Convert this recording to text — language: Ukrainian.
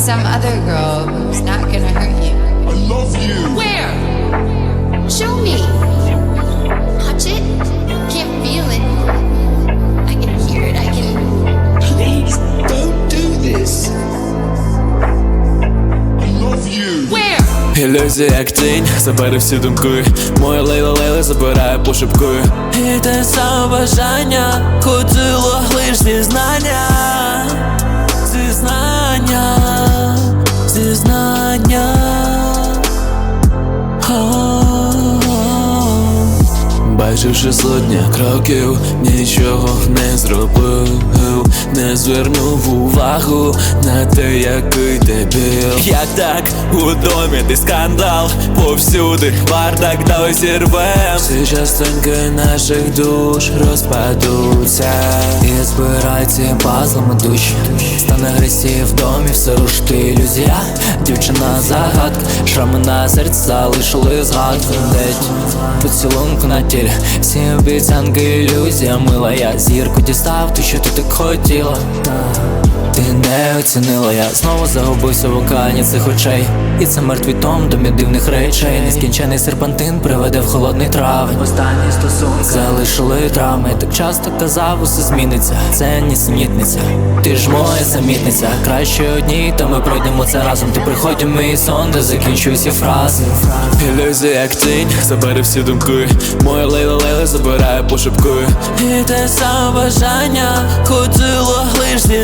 some other girl who's not gonna hurt you. I love you. Where? Show me. Touch it? Can't feel it. I can hear it. I can. Please don't do this. I love you. Where? Ілюзія як тінь, забере всі думки Моя лейла лейла забирає пошепкою І те саме бажання хотіло лиш зізнання Бачивши сотня кроків, нічого не зробив, не звернув увагу на те, який дебіл. Як так? У домі ти скандал, повсюди бардак давай зірвем. Всі частинки наших душ розпадуться. І збирай ці пазлами душі Стане агресія в домі, все рушити ілюзія. Дівчина загадка, шрами на серці залишили згадку. Десь поцілунку на тілі, всі обіцянки ілюзія Мила я. Зірку дістав, ти що ти так хотіла не оцінила, я знову загубився в океані цих очей. І це мертвий том домі дивних речей. Нескінчений серпантин приведе в холодний травень. Останні стосунки залишили травми. Так часто казав, усе зміниться. Це нісенітниця. Ти ж моя самітниця Краще одній, то ми пройдемо це разом. Ти приходь у мій сон, де закінчуються фрази. Ілюзія як тінь, забере всі думки. Моя лейла лейла забирає пошепкою І те саме бажання зізнання Зізнання